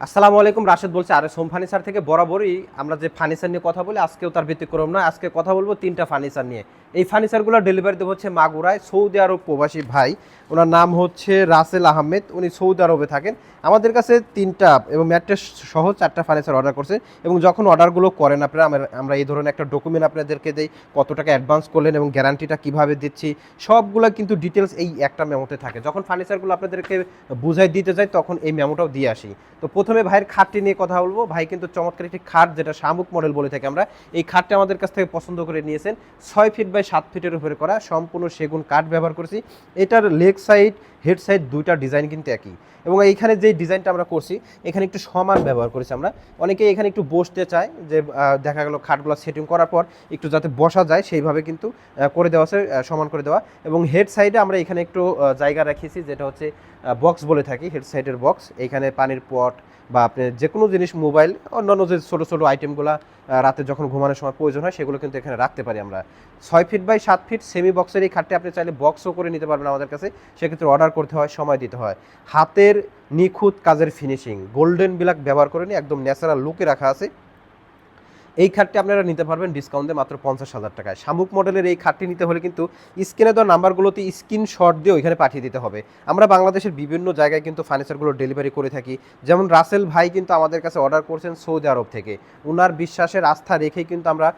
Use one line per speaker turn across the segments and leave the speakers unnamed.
আসসালামু আলাইকুম, রাশেদ বলছে, আর সোম ফার্নিচার থেকে বরাবরই আমরা যে ফার্নিচার নিয়ে কথা বলি, আজকেও তার ব্যতিক্রম নয়, আজকে কথা বলব তিনটা ফার্নিচার নিয়ে। এই ফার্নিচারগুলো ডেলিভারি দেবো হচ্ছে মাগুরায় সৌদি আরব প্রবাসী ভাই, ওনার নাম হচ্ছে রাসেল আহমেদ, উনি সৌদি আরবে থাকেন। আমাদের কাছে তিনটা এবং ম্যাট্রেস সহ চারটা ফার্নিচার অর্ডার করছে এবং যখন অর্ডারগুলো করেন আপনারা, আমরা- এই ধরনের একটা ডকুমেন্ট আপনাদেরকে দেই, কত টাকা অ্যাডভান্স করলেন এবং গ্যারান্টিটা কীভাবে দিচ্ছি, সবগুলো কিন্তু ডিটেলস এই একটা মেমোতে থাকে। যখন ফার্নিচারগুলো আপনাদেরকে বুঝাই দিতে যাই, তখন এই মেমোটাও দিয়ে আসি। তো প্রথমে ভাইয়ের খাটটি নিয়ে কথা বলব। ভাই কিন্তু চমৎকার একটি খাট, যেটা শামুক মডেল বলে থাকি আমরা। এই খাটটা আমাদের কাছ থেকে পছন্দ করে নিয়েছেন। ছয় ফিট বাই সাত ফিটের উপরে করা সম্পূর্ণ সেগুন কাঠ ব্যবহার করেছি। এটার লেগ সাইড, হেড সাইড দুইটা ডিজাইন কিন্তু একই। এবং এইখানে যে ডিজাইনটা আমরা করছি, এখানে একটু সমান ব্যবহার করেছি আমরা। অনেকে এখানে একটু বসতে চায়, যে দেখা গেল খাটগুলো সেটিং করার পর একটু যাতে বসা যায়, সেইভাবে কিন্তু করে দেওয়া আছে সমান করে দেওয়া। এবং হেড সাইডে আমরা এখানে একটু জায়গা রাখিয়েছি যেটা হচ্ছে বক্স বলে থাকি, হেড সাইডের বক্স। এইখানে পানির পট বা আপনি যে কোনো জিনিস মোবাইল, অন্যান্য যে ছোটো ছোটো আইটেমগুলো রাতে যখন ঘুমানোর সময় প্রয়োজন হয়, সেগুলো কিন্তু এখানে রাখতে পারি আমরা। ছয় ফিট বাই সাত ফিট সেমি বক্সের এই খাটটি আপনি চাইলে বক্সও করে নিতে পারবেন আমাদের কাছে। সেক্ষেত্রে অর্ডার করতে হয়, সময় দিতে হয়। হাতের নিখুঁত কাজের ফিনিশিং গোল্ডেন বিলাক ব্যবহার করে নিয়ে একদম ন্যাচারাল লুকে রাখা আছে। এই খাটটি আপনারা নিতে পারবেন ডিসকাউন্টে মাত্র পঞ্চাশ হাজার টাকায়। শামুক মডেলের এই খাটটি নিতে হলে কিন্তু স্ক্রিনে দেওয়া নাম্বারগুলোতে স্ক্রিনশট দিয়ে ওইখানে পাঠিয়ে দিতে হবে। আমরা বাংলাদেশের বিভিন্ন জায়গায় কিন্তু ফার্নিচারগুলো ডেলিভারি করে থাকি। যেমন রাসেল ভাই কিন্তু আমাদের কাছে অর্ডার করছেন সৌদি আরব থেকে। ওনার বিশ্বাসের আস্থা রেখেই কিন্তু আমরা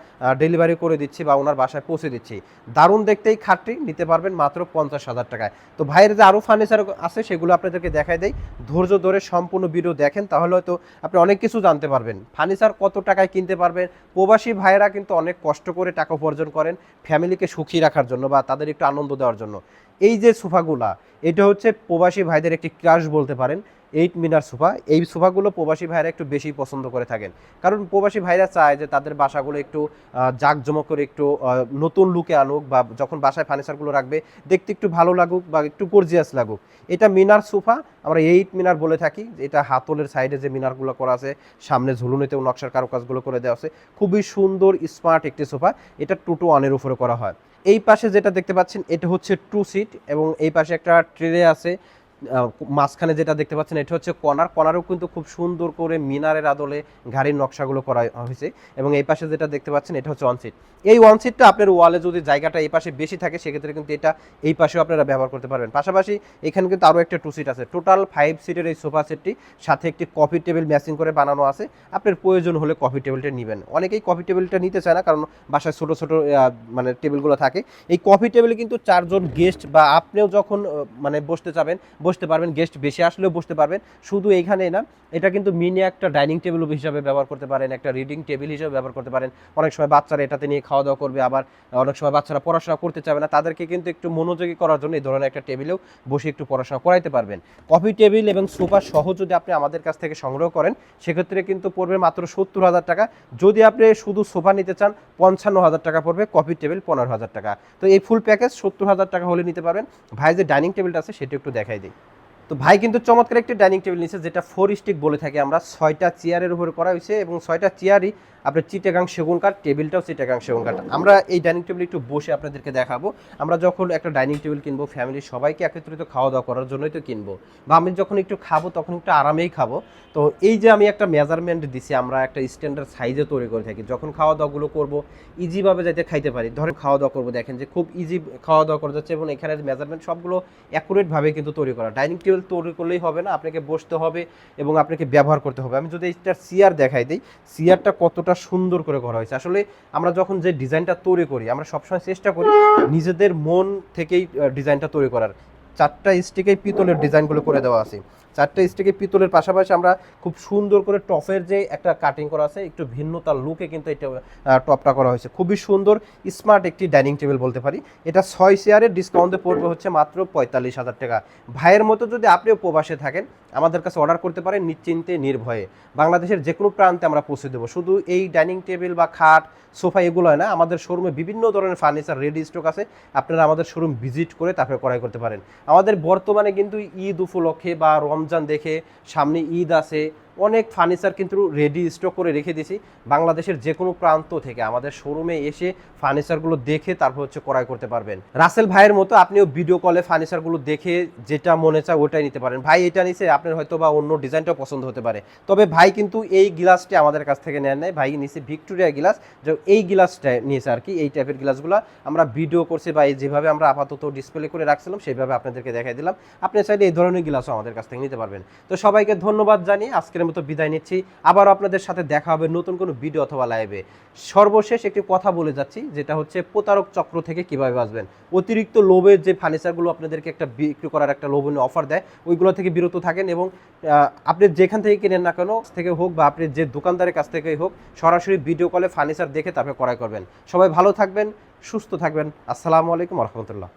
ডেলিভারি করে দিচ্ছি বা ওনার বাসায় পৌঁছে দিচ্ছি। দারুণ দেখতে এই খাটটি, নিতে পারবেন মাত্র পঞ্চাশ হাজার টাকায়। তো ভাইয়ের যে আরও ফার্নিচার আছে সেগুলো আপনাদেরকে দেখাই দেয় ধৈর্য ধরে সম্পূর্ণ ভিডিও দেখেন, তাহলে হয়তো আপনি অনেক কিছু জানতে পারবেন। ফার্নিচার কত টাকায় কিনতে পারবেন প্রবাসী ভাইয়েরা কিন্তু অনেক কষ্ট করে টাকা উপার্জন করেন ফ্যামিলিকে সুখী রাখার জন্য বা তাদের একটু আনন্দ দেওয়ার জন্য। এই যে সোফাগুলা, এটা হচ্ছে প্রবাসী ভাইদের একটি ক্রাশ বলতে পারেন এইট মিনার সোফা। এই সোফাগুলো প্রবাসী ভাইরা একটু বেশি পছন্দ করে থাকেন। কারণ প্রবাসী ভাইরা চায় যে তাদের বাসাগুলো একটু জাঁকজমক করে একটু নতুন লুকে আনুক বা যখন বাসায় ফার্নিচারগুলো রাখবে, দেখতে একটু ভালো লাগুক বা একটু গর্জিয়াস লাগুক। এটা মিনার সোফা, আমরা এইট মিনার বলে থাকি এটা হাতলের সাইডে যে মিনারগুলো করা আছে, সামনে ঝুলুনিতেও নকশার কারুকাজগুলো করে দেওয়া আছে। খুবই সুন্দর স্মার্ট একটি সোফা। এটা টু টু ওয়ানের উপরে করা হয়। এই পাশে যেটা দেখতে পাচ্ছেন, এটা হচ্ছে টু সিট এবং এই পাশে একটা ট্রে আছে। মাঝখানে যেটা দেখতে পাচ্ছেন, এটা হচ্ছে কর্নার কর্নারও কিন্তু খুব সুন্দর করে মিনারের আদলে গাড়ির নকশাগুলো করা হয়েছে। এবং এই পাশে যেটা দেখতে পাচ্ছেন, এটা হচ্ছে ওয়ান সিট এই ওয়ান সিটটা আপনার ওয়ালে যদি জায়গাটা এই পাশে বেশি থাকে, সেক্ষেত্রে কিন্তু এটা এই পাশেও আপনারা ব্যবহার করতে পারবেন। পাশাপাশি এখানে কিন্তু আরও একটা টু সিট আছে। টোটাল ফাইভ সিটের এই সোফা সেটটি সাথে একটি কফি টেবিল ম্যাচিং করে বানানো আছে। আপনার প্রয়োজন হলে কফি টেবিলটা নেবেন। অনেকেই কফি টেবিলটা নিতে চায় না, কারণ বাসায় ছোটো ছোটো মানে টেবিলগুলো থাকে। এই কফি টেবিলে কিন্তু চারজন গেস্ট বা আপনিও যখন মানে বসতে যাবেন বসতে পারবেন গেস্ট বেশি আসলেও বসতে পারবেন। শুধু এইখানেই না, এটা কিন্তু মিনি একটা ডাইনিং টেবিল হিসাবে ব্যবহার করতে পারেন, একটা রিডিং টেবিল হিসাবে ব্যবহার করতে পারেন। অনেক সময় বাচ্চারা এটাতে নিয়ে খাওয়া দাওয়া করবে, আবার অনেক সময় বাচ্চারা পড়াশোনা করতে চাবে না। তাদেরকে কিন্তু একটু মনোযোগী করার জন্য এই ধরনের একটা টেবিলেও বসে একটু পড়াশোনা করাইতে পারবেন। কফি টেবিল এবং সোফা সহ যদি আপনি আমাদের কাছ থেকে সংগ্রহ করেন, সেক্ষেত্রে কিন্তু পড়বে মাত্র সত্তর হাজার টাকা। যদি আপনি শুধু সোফা নিতে চান, পঞ্চান্ন হাজার টাকা পড়বে কফি টেবিল পনেরো হাজার টাকা। তো এই ফুল প্যাকেজ সত্তর হাজার টাকা হলে নিতে পারবেন। ভাই, যে ডাইনিং টেবিলটা আছে, সেটা একটু দেখাই দিই। তো ভাই কিন্তু চমৎকার একটি ডাইনিং টেবিল নিচ্ছে যেটা ফোর স্টিক বলে থাকি আমরা। ছয়টা চেয়ারের উপরে করা হয়েছে এবং ছয়টা চেয়ারই আপনার চিটাগাং সেগুন কাঠ, টেবিলটাও চিটাগাং সেগুন কাঠ। আমরা এই ডাইনিং টেবিল একটু বসে আপনাদেরকে দেখাবো। আমরা যখন একটা ডাইনিং টেবিল কিনবো ফ্যামিলির সবাইকে একত্রিত খাওয়া দাওয়া করার জন্যই তো কিনবো। বা আমি যখন একটু খাব, তখন একটু আরামেই খাব। তো এই যে আমি একটা মেজারমেন্ট দিছি, আমরা একটা স্ট্যান্ডার্ড সাইজে তৈরি করে থাকি। যখন খাওয়া দাওয়াগুলো করব ইজিভাবে যাতে খাইতে পারি। ধরেন খাওয়া দাওয়া করব, দেখেন যে খুব ইজি খাওয়া দাওয়া করা যাচ্ছে এবং এখানে মেজারমেন্ট সবগুলো অ্যাকুরেটভাবে কিন্তু তৈরি করা। ডাইনিং টেবিল তৈরি করলেই হবে না, আপনাকে বসতে হবে এবং আপনাকে ব্যবহার করতে হবে। আমি যদি এইটার সিয়ার দেখাই দিই সিয়ারটা কতটা সুন্দর করে করা হয়েছে। আসলে আমরা যখন যে ডিজাইনটা তৈরি করি, আমরা সবসময় চেষ্টা করি নিজেদের মন থেকেই ডিজাইনটা তৈরি করার। চারটা স্টিকেই পিতলের ডিজাইনগুলো করে দেওয়া আছে। চারটা স্টিকে পিতলের পাশাপাশি আমরা খুব সুন্দর করে টপের যে একটা কাটিং করা আছে, একটু ভিন্নতার লুকে কিন্তু এটা টপটা করা হয়েছে। খুবই সুন্দর স্মার্ট একটি ডাইনিং টেবিল বলতে পারি। এটা ছয় চেয়ারের ডিসকাউন্টে পড়বে হচ্ছে মাত্র পঁয়তাল্লিশ হাজার টাকা। ভাইয়ের মতো যদি আপনিও প্রবাসে থাকেন, আমাদের কাছে অর্ডার করতে পারেন নিশ্চিন্তে, নির্ভয়ে। বাংলাদেশের যে কোনো প্রান্তে আমরা পৌঁছে দেবো। শুধু এই ডাইনিং টেবিল বা খাট, সোফা এগুলো হয় না, আমাদের শোরুমে বিভিন্ন ধরনের ফার্নিচার রেডি স্টক আছে। আপনারা আমাদের শোরুম ভিজিট করে তারপরে ক্রয় করতে পারেন। আমাদের বর্তমানে কিন্তু ঈদ উপলক্ষে বা রমজান দেখে সামনে ঈদ আছে অনেক ফার্নিচার কিন্তু রেডি স্টক করে রেখে দিয়েছি। বাংলাদেশের যে কোনো প্রান্ত থেকে আমাদের শোরুমে এসে ফার্নিচারগুলো দেখে তারপর হচ্ছে ক্রয় করতে পারবেন। রাসেল ভাইয়ের মতো আপনিও ভিডিও কলে ফার্নিচারগুলো দেখে যেটা মনে চায় ওটাই নিতে পারেন। ভাই, এটা নিছে, আপনার হয়তো বা অন্য ডিজাইনটাও পছন্দ হতে পারে। তবে ভাই কিন্তু এই গ্লাসটি আমাদের কাছ থেকে নেন নাই। ভাই নিছে ভিক্টোরিয়া গ্লাস যে এই গ্লাসটা নিয়েছে আর কি, এই টাইপের গ্লাসগুলো আমরা ভিডিও করছি বা যেভাবে আমরা আপাতত ডিসপ্লে করে রাখছিলাম সেইভাবে আপনাদেরকে দেখাই দিলাম। আপনি চাইলে এই ধরনের গ্লাসও আমাদের কাছ থেকে নিতে পারবেন। তো সবাইকে ধন্যবাদ জানিয়ে আজকের মতো বিদায় নিচ্ছি। আবারও আপনাদের সাথে দেখা হবে নতুন কোনো ভিডিও অথবা লাইভে। সর্বশেষ একটি কথা বলে যাচ্ছি, যেটা হচ্ছে প্রতারক চক্র থেকে কীভাবে বাঁচবেন? অতিরিক্ত লোভের যে ফার্নিচারগুলো আপনাদেরকে একটা বিক্রি করার একটা লোভনীয় অফার দেয়, ওইগুলো থেকে বিরত থাকেন এবং আপনি যেখান থেকে কিনেন না কেন থেকে হোক বা আপনি যে দোকানদারের কাছ থেকেই হোক, সরাসরি ভিডিও কলে ফার্নিচার দেখে তারপরে ক্রয় করবেন। সবাই ভালো থাকবেন, সুস্থ থাকবেন। আসসালামু আলাইকুম রহমতুল্লাহ।